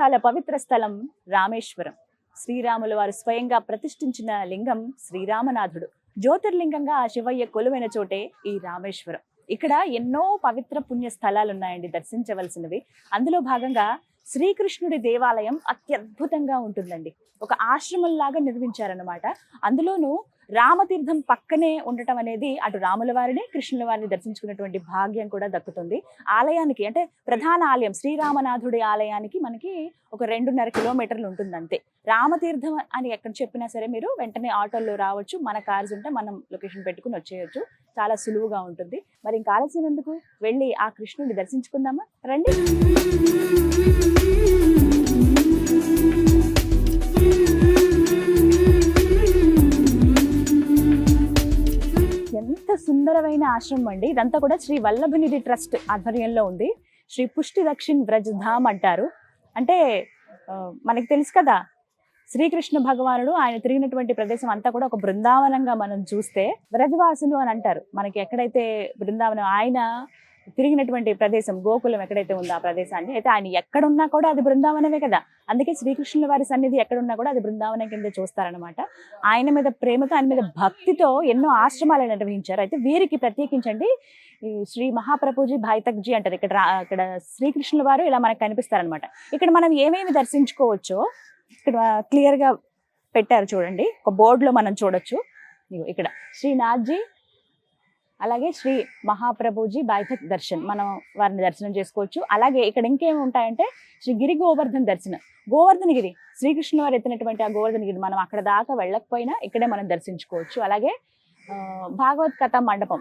తీర్థాల పవిత్ర స్థలం రామేశ్వరం. శ్రీరాములు వారు స్వయంగా ప్రతిష్ఠించిన లింగం శ్రీరామనాథుడు. జ్యోతిర్లింగంగా ఆ శివయ్య కొలువైన చోటే ఈ రామేశ్వరం. ఇక్కడ ఎన్నో పవిత్ర పుణ్య స్థలాలు ఉన్నాయండి దర్శించవలసినవి. అందులో భాగంగా శ్రీకృష్ణుడి దేవాలయం అత్యద్భుతంగా ఉంటుందండి. ఒక ఆశ్రమంలాగా నిర్మించారనమాట అందులోనూ రామతీర్థం పక్కనే ఉండటం అనేది అటు రాముల వారిని కృష్ణుల వారిని దర్శించుకున్నటువంటి భాగ్యం కూడా దక్కుతుంది. ఆలయానికి అంటే ప్రధాన ఆలయం శ్రీరామనాథుడి ఆలయానికి మనకి ఒక రెండున్నర కిలోమీటర్లు ఉంటుంది అంతే రామతీర్థం అని ఎక్కడ చెప్పినా సరే మీరు వెంటనే ఆటోలో రావచ్చు మన కార్స్ ఉంటే మనం లొకేషన్ పెట్టుకుని వచ్చేయచ్చు. చాలా సులువుగా ఉంటుంది. మరి ఇంకా ఆలస్యం ఎందుకు? వెళ్ళి ఆ కృష్ణుడిని దర్శించుకుందామా? రండి. ఎంత సుందరమైన ఆశ్రమం అండి. ఇదంతా కూడా శ్రీ వల్లభనిధి ట్రస్ట్ ఆధ్వర్యంలో ఉంది. శ్రీ పుష్టి దక్షిణ్ వ్రజ్ ధామ్ అంటారు. అంటే మనకి తెలుసు కదా శ్రీకృష్ణ భగవానుడు ఆయన తిరిగినటువంటి ప్రదేశం అంతా కూడా ఒక బృందావనంగా మనం చూస్తే వ్రజవాసులు అని అంటారు. మనకి ఎక్కడైతే బృందావనం ఆయన తిరిగినటువంటి ప్రదేశం గోకులం ఎక్కడైతే ఉందో ఆ ప్రదేశాన్ని అయితే ఆయన ఎక్కడున్నా కూడా అది బృందావనమే కదా. అందుకే శ్రీకృష్ణుల వారి సన్నిధి ఎక్కడున్నా కూడా అది బృందావనం కింద చూస్తారనమాట ఆయన మీద ప్రేమతో ఆయన మీద భక్తితో ఎన్నో ఆశ్రమాలు నిర్వహించారు. అయితే వీరికి ప్రత్యేకించండి ఈ శ్రీ మహాప్రభుజీ భాయితక్జీ అంటారు. ఇక్కడ ఇక్కడ శ్రీకృష్ణుల వారు ఇలా మనకు కనిపిస్తారనమాట ఇక్కడ మనం ఏమేమి దర్శించుకోవచ్చో ఇక్కడ క్లియర్గా పెట్టారు చూడండి. ఒక బోర్డులో మనం చూడొచ్చు. ఇక్కడ. శ్రీనాథ్జీ అలాగే శ్రీ మహాప్రభుజీ బాయ్తక్ దర్శన్. మనం వారిని దర్శనం చేసుకోవచ్చు. అలాగే ఇక్కడ ఇంకేమి ఉంటాయంటే శ్రీ గిరి గోవర్ధన్ దర్శనం. గోవర్ధన గిరి శ్రీకృష్ణ వారు ఎత్తినటువంటి ఆ గోవర్ధన గిరి మనం అక్కడ దాకా వెళ్ళకపోయినా ఇక్కడే మనం దర్శించుకోవచ్చు. అలాగే భాగవత్ కథ మండపం.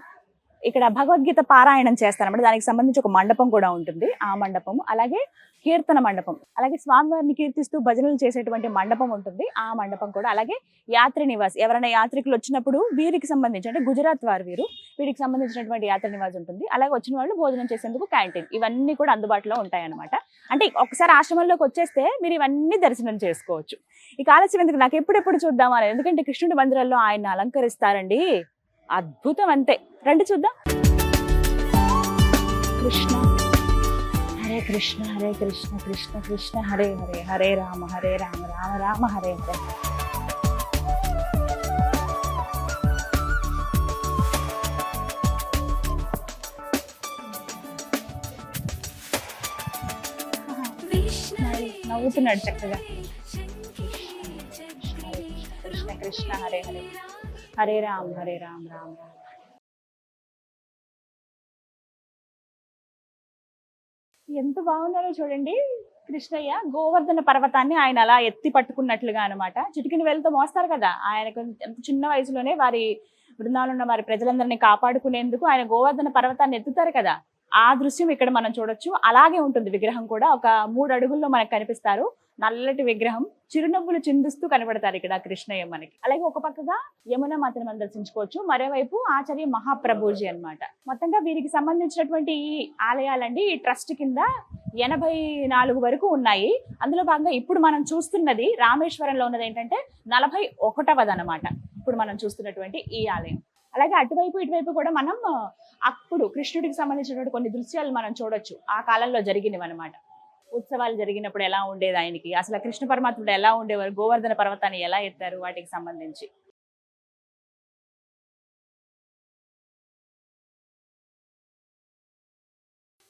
ఇక్కడ భగవద్గీత పారాయణం చేస్తారన్నమాట. దానికి సంబంధించి ఒక మండపం కూడా ఉంటుంది. ఆ మండపం అలాగే కీర్తన మండపం. అలాగే స్వామివారిని కీర్తిస్తూ భజనలు చేసేటువంటి మండపం ఉంటుంది. ఆ మండపం కూడా. అలాగే యాత్రి నివాస్ ఎవరైనా యాత్రికులు వచ్చినప్పుడు వీరికి సంబంధించి అంటే గుజరాత్ వారు వీరు వీరికి సంబంధించినటువంటి యాత్రి నివాస్ ఉంటుంది. అలాగే వచ్చిన వాళ్ళు భోజనం చేసేందుకు క్యాంటీన్. ఇవన్నీ కూడా అందుబాటులో ఉంటాయన్నమాట. అంటే ఒకసారి ఆశ్రమంలోకి వచ్చేస్తే మీరు ఇవన్నీ దర్శనం చేసుకోవచ్చు. ఈ ఆలస్యం ఎందుకు? నాకు ఎప్పుడెప్పుడు చూద్దామని ఎందుకంటే కృష్ణుడి మందిరాల్లో ఆయన అలంకరిస్తారండి. అద్భుతం అంతే రండి చూద్దాం. కృష్ణ. హరే కృష్ణ హరే కృష్ణ కృష్ణ కృష్ణ హరే హరే హరే రామ హరే రామ రామ రామ హరే హరే. నవ్వుతున్నాడు చక్కగా. కృష్ణ కృష్ణ హరే హరే. హరే రామ్ హరే రామ్ రామ్ రామ్. ఎంత బాగున్నారో చూడండి. కృష్ణయ్య గోవర్ధన పర్వతాన్ని ఆయన అలా ఎత్తి పట్టుకున్నట్లుగా అనమాట చిటికిని వెళ్తూ మోస్తారు కదా. ఆయనకు ఎంత చిన్న వయసులోనే వారి బృందాలు ఉన్న వారి ప్రజలందరినీ కాపాడుకునేందుకు ఆయన గోవర్ధన పర్వతాన్ని ఎత్తుతారు కదా. ఆ దృశ్యం ఇక్కడ మనం చూడొచ్చు. అలాగే ఉంటుంది. విగ్రహం కూడా ఒక మూడు అడుగుల్లో మనకు కనిపిస్తారు. నల్లటి విగ్రహం చిరునవ్వులు చిందిస్తూ కనబడతారు ఇక్కడ కృష్ణయ్య మనకి అలాగే ఒక పక్కగా యమున మాతను మనం దర్శించుకోవచ్చు. మరోవైపు ఆచార్య మహాప్రభుజీ అన్నమాట. మొత్తంగా వీరికి సంబంధించినటువంటి ఈ ఆలయాలండి. ఈ ట్రస్ట్ కింద ఎనభై నాలుగు వరకు ఉన్నాయి. అందులో భాగంగా ఇప్పుడు మనం చూస్తున్నది రామేశ్వరంలో ఉన్నది ఏంటంటే నలభై ఒకటవది అనమాట ఇప్పుడు మనం చూస్తున్నటువంటి ఈ ఆలయం. అలాగే అటువైపు ఇటువైపు కూడా మనం అప్పుడు కృష్ణుడికి సంబంధించినటువంటి కొన్ని దృశ్యాలు మనం చూడొచ్చు. ఆ కాలంలో జరిగినవి అనమాట ఉత్సవాలు జరిగినప్పుడు ఎలా ఉండేది ఆయనకి? అసలు కృష్ణ పరమాత్ముడు ఎలా ఉండేవారు? గోవర్ధన పర్వతాన్ని ఎలా ఎత్తారు? వాటికి సంబంధించి.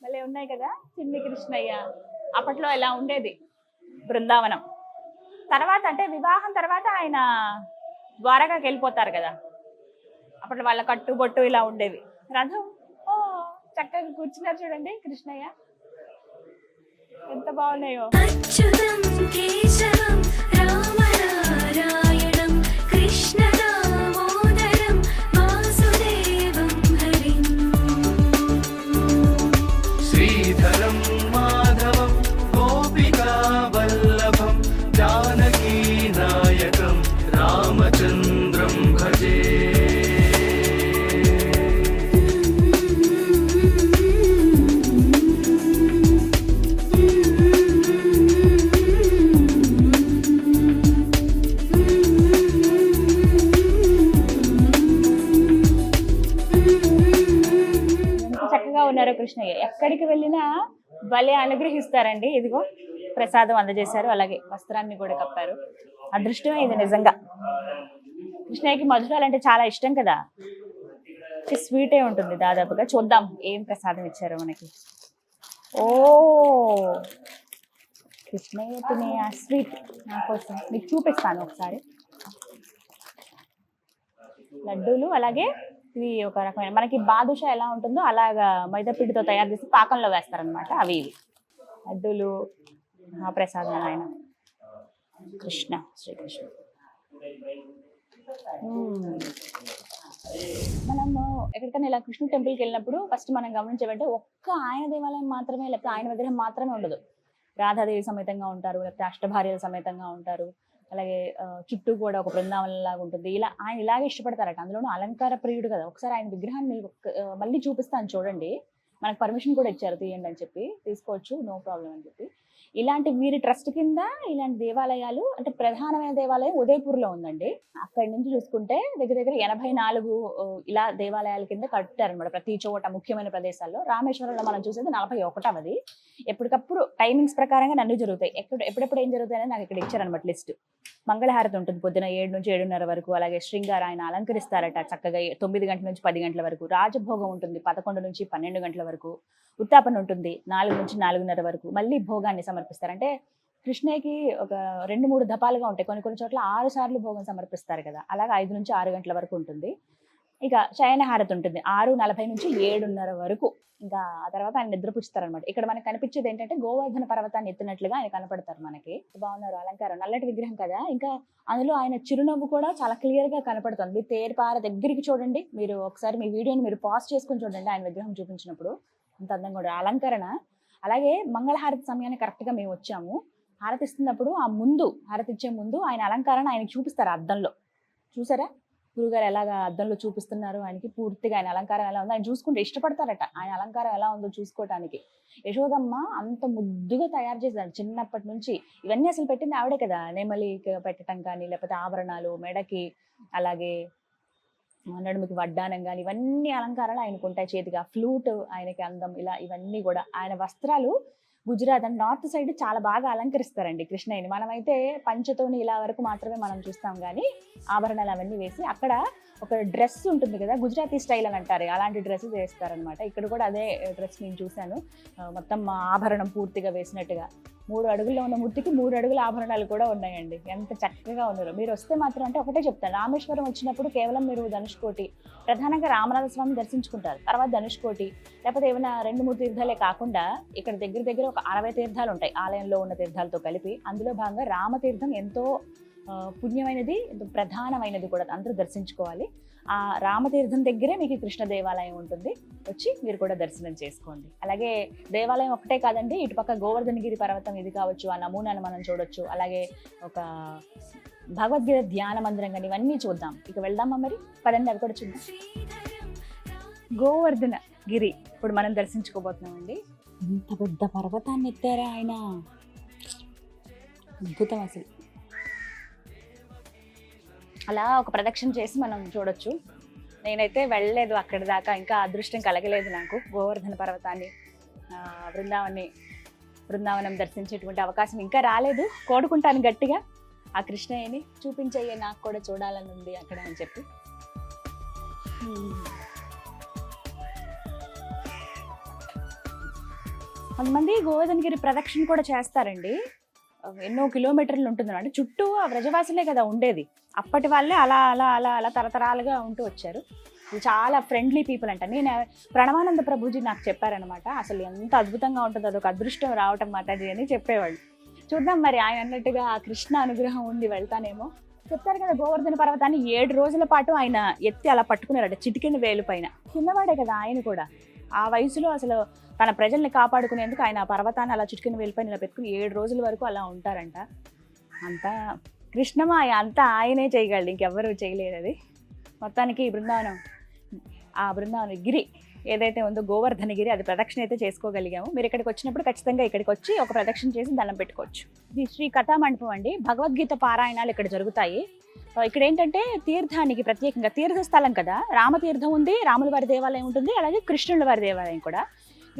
మళ్ళీ ఉన్నాయి కదా? చిన్ని కృష్ణయ్య. అప్పట్లో ఎలా ఉండేది? బృందావనం. తర్వాత అంటే వివాహం తర్వాత ఆయన ద్వారకాకి వెళ్ళిపోతారు కదా? అప్పట్లో వాళ్ళ కట్టుబొట్టు ఇలా ఉండేవి. రథం. ఓ చక్కగా కూర్చున్నారు చూడండి కృష్ణయ్య. ఎంత బాగున్నాయో. భలే అనుగ్రహిస్తారండి. ఇదిగో ప్రసాదం అందజేశారు. అలాగే వస్త్రాన్ని కూడా కప్పారు. అదృష్టమే ఇది నిజంగా. కృష్ణయ్యకి మధురాలంటే చాలా ఇష్టం కదా? స్వీటే ఉంటుంది దాదాపుగా. చూద్దాం ఏం ప్రసాదం ఇచ్చారో మనకి. ఓ! కృష్ణయ్య తినే ఆ స్వీట్ నా కోసం. మీకు చూపిస్తాను ఒకసారి. లడ్డూలు అలాగే ఇవి ఒక రకమైన మనకి బాదుషా ఎలా ఉంటుందో అలాగా మైదాపిండితో తయారు చేసి పాకంలో వేస్తారనమాట అవి ఇవి. అడ్డులు ఆ ప్రసాదం ఆయన. కృష్ణ శ్రీకృష్ణ. మనము ఎక్కడికైనా ఇలా కృష్ణ టెంపుల్కి వెళ్ళినప్పుడు ఫస్ట్ మనం గమనించేవంటే ఒక్క ఆయన దేవాలయం మాత్రమే లేకపోతే ఆయన విగ్రహం మాత్రమే ఉండదు. రాధాదేవి సమేతంగా ఉంటారు లేకపోతే అష్టభార్యల సమేతంగా ఉంటారు. అలాగే చుట్టూ కూడా ఒక బృందావనం లాగా ఉంటుంది. ఇలా ఆయన ఇలాగే ఇష్టపడతారట. అందులోనూ అలంకార ప్రియుడు కదా. ఒకసారి ఆయన విగ్రహాన్ని మళ్ళీ చూపిస్తాను చూడండి. మనకు పర్మిషన్ కూడా ఇచ్చారు తీయండి అని చెప్పి. తీసుకోవచ్చు నో ప్రాబ్లం అని చెప్పి. ఇలాంటి వీరి ట్రస్ట్ కింద ఇలాంటి దేవాలయాలు అంటే ప్రధానమైన దేవాలయం ఉదయపూర్లో ఉందండి. అక్కడి నుంచి చూసుకుంటే దగ్గర దగ్గర ఎనభై నాలుగు ఇలా దేవాలయాల కింద కట్టారనమాట ప్రతి చోట ముఖ్యమైన ప్రదేశాల్లో. రామేశ్వరంలో మనం చూసేది నలభై ఒకటవది. ఎప్పటికప్పుడు టైమింగ్స్ ప్రకారంగా నన్ను జరుగుతాయి. ఎక్కడ ఎప్పుడెప్పుడు ఏం జరుగుతాయి అనేది నాకు ఇక్కడ ఇచ్చారనమాట లిస్ట్. మంగళహారతి ఉంటుంది పొద్దున ఏడు నుంచి ఏడున్నర వరకు. అలాగే శృంగార ఆయన అలంకరిస్తారట చక్కగా తొమ్మిది గంటల నుంచి పది గంటల వరకు. రాజభోగం ఉంటుంది పదకొండు నుంచి పన్నెండు గంటల వరకు. ఉత్తాపన ఉంటుంది నాలుగు నుంచి నాలుగున్నర వరకు. మళ్ళీ భోగాన్ని సమర్పిస్తారు. అంటే కృష్ణయ్యకి ఒక రెండు మూడు దపాలుగా ఉంటాయి. కొన్ని కొన్ని చోట్ల ఆరు సార్లు భోగం సమర్పిస్తారు కదా. అలాగే ఐదు నుంచి ఆరు గంటల వరకు ఉంటుంది. ఇక శయన హారతి ఉంటుంది. ఆరు నలభై నుంచి ఏడున్నర వరకు. ఇంకా ఆ తర్వాత ఆయన నిద్రపుచ్చుతారనమాట ఇక్కడ మనకు కనిపించేది ఏంటంటే గోవర్ధన పర్వతాన్ని ఎత్తినట్లుగా ఆయన కనపడతారు మనకి. బాగున్నారు. అలంకారం. నల్లటి విగ్రహం కదా. ఇంకా అందులో ఆయన చిరునవ్వు కూడా చాలా క్లియర్గా కనపడుతుంది. మీరు తేరుపార దగ్గరికి చూడండి. మీరు ఒకసారి మీ వీడియోని మీరు పాజ్ చేసుకుని చూడండి ఆయన విగ్రహం చూపించినప్పుడు. అంత అందంగా కూడా. అలంకరణ అలాగే మంగళహారతి సమయాన్ని కరెక్ట్గా మేము వచ్చాము. హారతి ఇస్తున్నప్పుడు ఆ ముందు హారతి ఇచ్చే ముందు ఆయన అలంకారాన్ని ఆయనకి చూపిస్తారు అద్దంలో. చూసారా? గురుగారు ఎలాగా అద్దంలో చూపిస్తున్నారు? ఆయనకి పూర్తిగా ఆయన అలంకారం ఎలా ఉందో ఆయన చూసుకుంటే ఇష్టపడతారట. ఆయన అలంకారం ఎలా ఉందో చూసుకోవటానికి యశోదమ్మ అంత ముద్దుగా తయారు చేశారు చిన్నప్పటి నుంచి. ఇవన్నీ అసలు పెట్టింది ఆవిడే కదా. నెమలి పెట్టడం కానీ లేకపోతే ఆభరణాలు మెడకి అలాగే నడుముకి వడ్డానం కానీ ఇవన్నీ అలంకారాలు ఆయనకు ఉంటాయి చేతిగా ఫ్లూట్ ఆయనకి అందం ఇలా ఇవన్నీ కూడా. ఆయన వస్త్రాలు గుజరాత్ అండ్ నార్త్ సైడ్ చాలా బాగా అలంకరిస్తారండి కృష్ణయ్యని. మనమైతే పంచతోని ఇలా వరకు మాత్రమే మనం చూస్తాం కానీ ఆభరణాలు అవన్నీ వేసి అక్కడ ఒక డ్రెస్ ఉంటుంది కదా గుజరాతీ స్టైల్ అని అంటారు. అలాంటి డ్రెస్ వేస్తారనమాట ఇక్కడ కూడా అదే డ్రెస్ నేను చూశాను. మొత్తం ఆభరణం పూర్తిగా వేసినట్టుగా. మూడు అడుగుల్లో ఉన్న మూర్తికి మూడు అడుగుల ఆభరణాలు కూడా ఉన్నాయండి. ఎంత చక్కగా ఉన్నారు. మీరు వస్తే మాత్రం అంటే ఒకటే చెప్తాను. రామేశ్వరం వచ్చినప్పుడు కేవలం మీరు ధనుష్కోటి ప్రధానంగా రామనాథ స్వామి దర్శించుకుంటారు. తర్వాత ధనుష్కోటి లేకపోతే ఏమైనా రెండు మూడు తీర్థాలే కాకుండా ఇక్కడ దగ్గర దగ్గర ఒక అరవై తీర్థాలు ఉంటాయి. ఆలయంలో ఉన్న తీర్థాలతో కలిపి అందులో భాగంగా రామతీర్థం ఎంతో పుణ్యమైనది ప్రధానమైనది కూడా అందరూ దర్శించుకోవాలి. ఆ రామతీర్థం దగ్గరే మీకు కృష్ణ దేవాలయం ఉంటుంది. వచ్చి మీరు కూడా దర్శనం చేసుకోండి. అలాగే దేవాలయం ఒకటే కాదండి ఇటుపక్క గోవర్ధనగిరి పర్వతం ఇది కావచ్చు ఆ నమూనాను మనం చూడొచ్చు. అలాగే ఒక భగవద్గీత ధ్యాన మందిరం కానీ ఇవన్నీ చూద్దాం. ఇక వెళ్దామా మరి? పదండి అవి కూడా చూద్దాం. గోవర్ధన గిరి ఇప్పుడు మనం దర్శించుకోబోతున్నామండి. ఇంత పెద్ద పర్వతాన్ని ఎత్తారా ఆయన? అద్భుతం అసలు. అలా ఒక ప్రదక్షిణ చేసి మనం చూడొచ్చు. నేనైతే వెళ్ళలేదు అక్కడి దాకా ఇంకా అదృష్టం కలగలేదు నాకు. గోవర్ధన పర్వతాన్ని ఆ, బృందావన్ని బృందావనం దర్శించేటువంటి అవకాశం ఇంకా రాలేదు. కోడుకుంటాను గట్టిగా. ఆ కృష్ణయ్యని చూపించయ్యే నాకు కూడా చూడాలని ఉంది అక్కడ అని చెప్పి. కొంతమంది గోవర్ధనగిరి ప్రదక్షిణ కూడా చేస్తారండి. ఎన్నో కిలోమీటర్లు ఉంటుంది అంటే చుట్టూ ఆ వ్రజవాసులే కదా ఉండేది. అప్పటి వాళ్ళే అలా అలా అలా అలా తరతరాలుగా ఉంటూ వచ్చారు. చాలా ఫ్రెండ్లీ పీపుల్ అంట. నేను ప్రణవానంద ప్రభుజీ నాకు చెప్పారనమాట అసలు ఎంత అద్భుతంగా ఉంటుందో అదొక అదృష్టం రావటం మాతాజీ అని చెప్పేవాళ్ళు. చూద్దాం మరి ఆయన అన్నట్టుగా ఆ కృష్ణ అనుగ్రహం ఉండి వెళ్తానేమో. చెప్తారు కదా గోవర్ధన పర్వతాన్ని ఏడు రోజుల పాటు ఆయన ఎత్తి అలా పట్టుకున్నారట చిటికిన వేలు పైన. చిన్నవాడే కదా ఆయన కూడా. ఆ వయసులో అసలు తన ప్రజల్ని కాపాడుకునేందుకు ఆయన ఆ పర్వతాన్ని అలా చిటికెన వేలిపైన ఇలా పెట్టుకుని ఏడు రోజుల వరకు అలా ఉంటారంట. అంతా కృష్ణమాయ అంతా ఆయనే చేయగలడు ఇంకెవ్వరూ చేయలేరు అది. మొత్తానికి బృందావనం ఆ బృందావనం గిరి ఏదైతే ఉందో గోవర్ధనగిరి అది ప్రదక్షిణ అయితే చేసుకోగలిగాము. మీరు ఇక్కడికి వచ్చినప్పుడు ఖచ్చితంగా ఇక్కడికి వచ్చి ఒక ప్రదక్షిణ చేసి దండం పెట్టుకోవచ్చు. ఇది శ్రీ కథా మండపం అండి. భగవద్గీత పారాయణాలు ఇక్కడ జరుగుతాయి. ఇక్కడ ఏంటంటే తీర్థానికి ప్రత్యేకంగా తీర్థ స్థలం కదా. రామతీర్థం ఉంది రాముల వారి దేవాలయం ఉంటుంది అలాగే కృష్ణుల వారి దేవాలయం కూడా.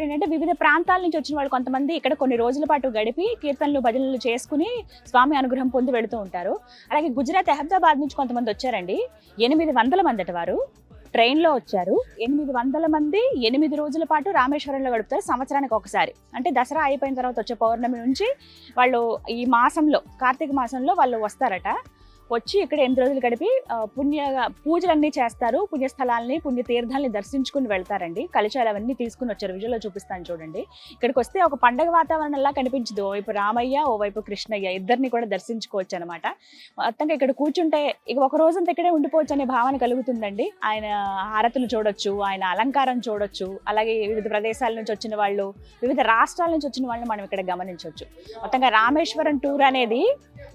ఏంటంటే వివిధ ప్రాంతాల నుంచి వచ్చిన వాళ్ళు కొంతమంది ఇక్కడ కొన్ని రోజుల పాటు గడిపి కీర్తనలు భజనలు చేసుకుని స్వామి అనుగ్రహం పొంది వెళుతూ ఉంటారు. అలాగే గుజరాత్ అహ్మదాబాద్ నుంచి కొంతమంది వచ్చారండి. ఎనిమిది వందల మందట వారు. ట్రైన్లో వచ్చారు. ఎనిమిది వందల మంది ఎనిమిది రోజుల పాటు రామేశ్వరంలో గడుపుతారు సంవత్సరానికి ఒకసారి. అంటే దసరా అయిపోయిన తర్వాత వచ్చే పౌర్ణమి నుంచి వాళ్ళు ఈ మాసంలో కార్తీక మాసంలో వాళ్ళు వస్తారట. వచ్చి ఇక్కడ ఎనిమిది రోజులు గడిపి పుణ్య పూజలన్నీ చేస్తారు. పుణ్యస్థలాల్ని పుణ్యతీర్థాలని దర్శించుకుని వెళ్తారండి. కలిశాలు అవన్నీ తీసుకుని వచ్చారు. విజువల్లో చూపిస్తాను చూడండి. ఇక్కడికి వస్తే ఒక పండగ వాతావరణంలా కనిపించదు. ఓవైపు రామయ్య ఓవైపు కృష్ణయ్య ఇద్దరిని కూడా దర్శించుకోవచ్చు అనమాట మొత్తంగా ఇక్కడ కూర్చుంటే ఇక ఒక రోజంతా ఇక్కడే ఉండిపోవచ్చు అనే భావన కలుగుతుందండి. ఆయన హారతులు చూడొచ్చు ఆయన అలంకారం చూడొచ్చు. అలాగే వివిధ ప్రదేశాల నుంచి వచ్చిన వాళ్ళు వివిధ రాష్ట్రాల నుంచి వచ్చిన వాళ్ళని మనం ఇక్కడ గమనించవచ్చు. మొత్తంగా రామేశ్వరం టూర్ అనేది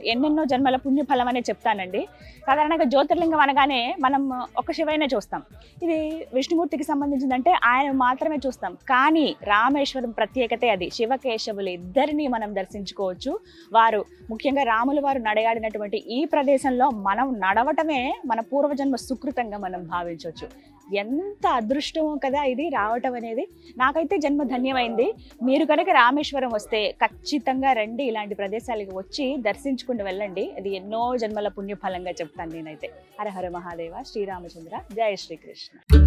ఎన్నెన్నో జన్మల పుణ్యఫలం అనే చెప్తానండి. సాధారణంగా జ్యోతిర్లింగం అనగానే మనం ఒక శివైనే చూస్తాం. ఇది విష్ణుమూర్తికి సంబంధించిందంటే ఆయన మాత్రమే చూస్తాం. కానీ రామేశ్వరం ప్రత్యేకతే అది. శివకేశవులు ఇద్దరిని మనం దర్శించుకోవచ్చు. వారు ముఖ్యంగా రాముల వారు నడయాడినటువంటి ఈ ప్రదేశంలో మనం నడవటమే మన పూర్వజన్మ సుకృతంగా మనం భావించవచ్చు. ఎంత అదృష్టమో కదా ఇది రావటం అనేది. నాకైతే జన్మ ధన్యమైంది. మీరు కనుక రామేశ్వరం వస్తే ఖచ్చితంగా రండి ఇలాంటి ప్రదేశాలకు వచ్చి దర్శించుకుని వెళ్ళండి. అది ఎన్నో జన్మల పుణ్యఫలంగా చెప్తాను నేనైతే. హర హర మహాదేవ శ్రీరామచంద్ర జయ శ్రీకృష్ణ.